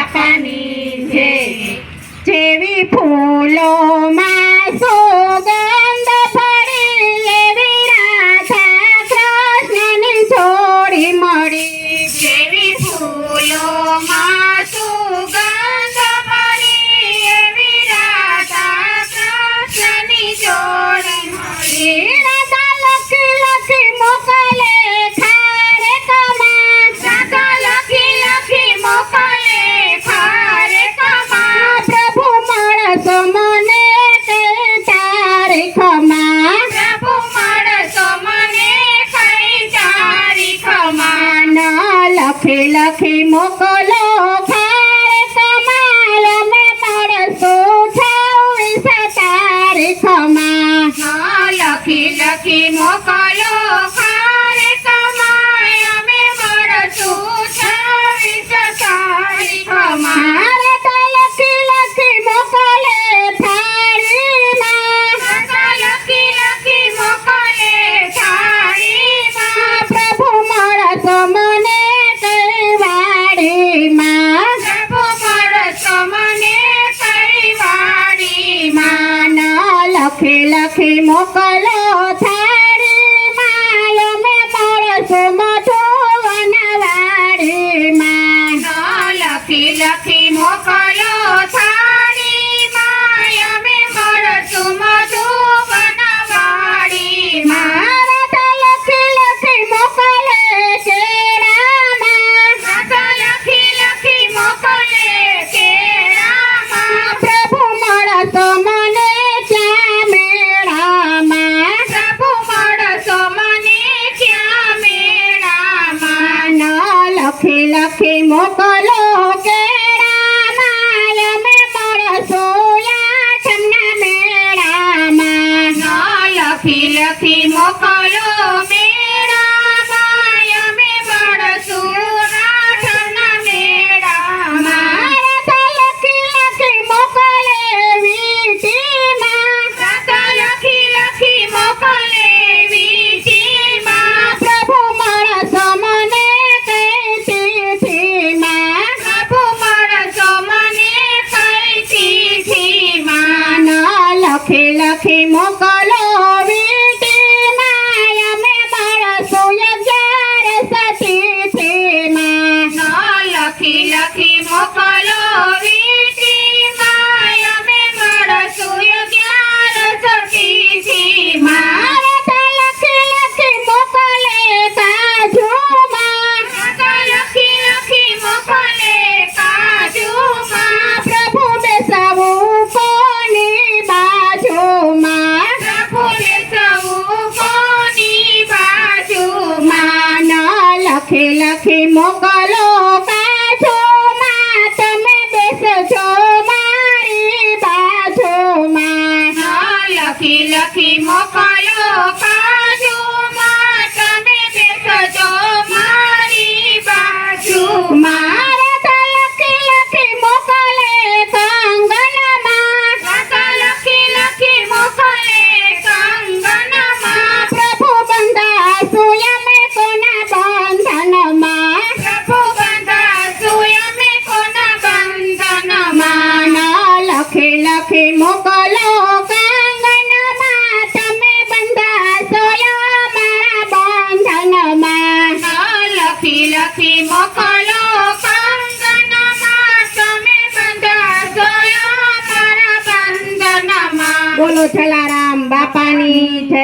બાપાની જેવી ફૂલો માં સોગંધ ફરે એવી મળી. જેવી ફૂલો માં સોગંધ લખી લખી મોકલો ખાર કમાલ મે મળશો છવ્વીસ તારીખમાં લખી લખી મોકલો મોકલો કેળામાં અમે પડશો યાચના મેળામાં. લખી લખી મોકલો મેળામાં aquella que moca. પછી મોકલો પાછો તમે બેસજો મારી બાજુમાં. લખી લખી મોકલો પાછો તમે બેસજો મારી બાજુમાં. મોકલો કાંગનમાં તમે બંધાશો મારા બંધનમાં. લખી લખી મોકલો બોલો જલારામ બાપાની જય.